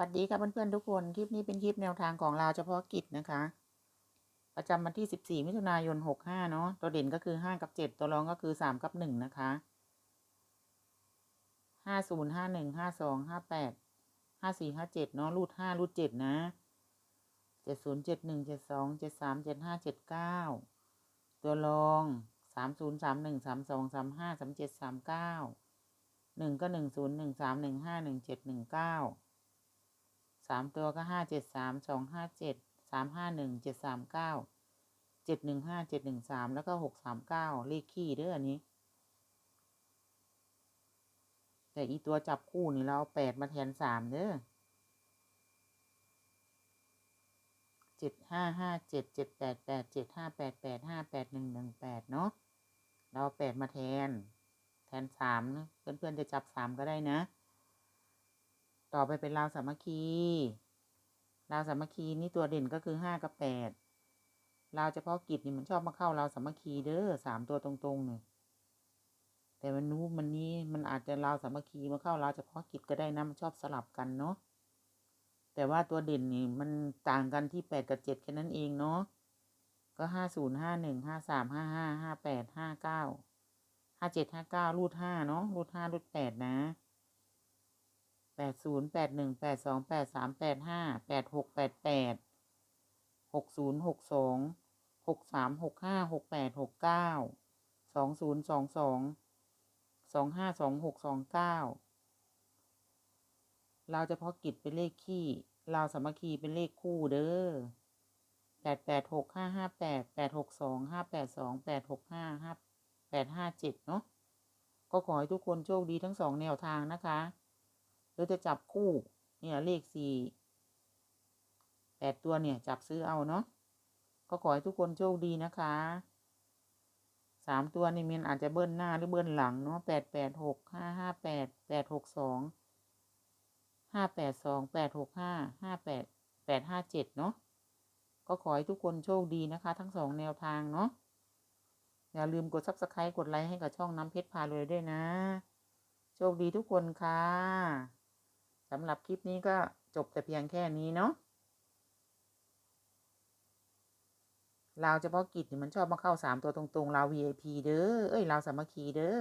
วัสดีค่ะเพื่อนๆทุกคน คลิปนี้เป็นคลิปแนวทางของเราวเฉพาะกิจนะคะ ประจำวันที่ 14 มิถุนายน 65 เนาะตัวเด่นก็คือ 5 กับ 7 ตัวรองก็คือ 3 กับ 1 นะคะ 50 51 52 58 54 57 เนาะรูด 5 รูด 7 นะ 70 71 72 73 75 79 ตัวรอง 30 31 32 35 37 39 1 ก็ 10 13 15 17 19 สามตัวก็ห้าเจ็ดสามสองห้าเจ็ดสามห้าหนึ่งเจ็ดสามเก้าเจ็ดหนึ่งห้าเจ็ดหนึ่งสามแล้วก็หกสามเก้าเลขขี้เด้ออันนี้ แต่อีตัวจับคู่นี่เราเอาแปดมาแทนสามเด้อเจ็ดห้าห้าเจ็ดเจ็ดแปดแปดเจ็ดห้าแปดแปดห้าแปดหนึ่งหนึ่งแปดเนาะเราเอาแปดมาแทน แทนสามนะเพื่อนๆจะจับสามก็ได้นะ ต่อไปเป็นราวสามัคคีราวสามัคคีนี่ตัวเด่นก็คือห้ากับแปดราวเฉพาะกิจนี่มันชอบมาเข้าราวสามัคคีเด้อสามตัวตรงๆเนี่ยแต่มันนู้มันนี้มันอาจจะราวสามัคคีมาเข้าราวเฉพาะกิจก็ได้นะมันชอบสลับกันเนาะแต่ว่าตัวเด่นนี่มันต่างกันที่แปดกับเจ็ดแค่นั้นเองเนาะก็ห้าศูนย์ห้าหนึ่งห้าสามห้าห้าห้าแปดห้าเก้าห้าเจ็ดห้าเก้ารูดห้าเนาะรูดห้ารูดแปดนะ แปดศูนย์แปดหนึ่งแปดสองแปดสามแปดห้าแปดหกแปดแปดหกศูนย์หกสองหกสามหกห้าหกแปดหกเก้าสองศูนย์สองสองสองห้าสองหกสองเก้าเราเฉพาะกิจเป็นเลขขี้เราสามัคคีเป็นเลขคู่เด้อแปดแปดหกห้าห้าแปดแปดหกสองห้าแปดสองแปดหกห้าห้าแปดห้าเจ็ดเนาะก็ขอให้ทุกคนโชคดีทั้งสองแนวทางนะคะ รือจะจับคู่ เนี่ยเลขสี่แปดตัวเนี่ย จับซื้อเอาเนาะก็ขอให้ทุกคนโชคดีนะคะสามตัวนี่มันอาจจะเบิ้ลหน้าหรือเบิ้ลหลังเนาะแปดแปดหกห้าห้าแปดแปดหกสองห้าแปดสองแปดหกห้าห้าแปดแปดห้าเจ็ดเนาะก็ขอให้ทุกคนโชคดีนะคะ ทั้งสองแนวทางเนาะอย่าลืมกด subscribe กดไลค์ให้กับช่องน้ำเพชรพารวยด้วยนะ โชคดีทุกคนค่ะ สำหรับคลิปนี้ก็จบแต่เพียงแค่นี้เนาะลาวเฉพาะกิจมันชอบมาเข้าสามตัวตรงๆลาว VIP เด้อ เอ้ยลาวสามัคคีเด้อ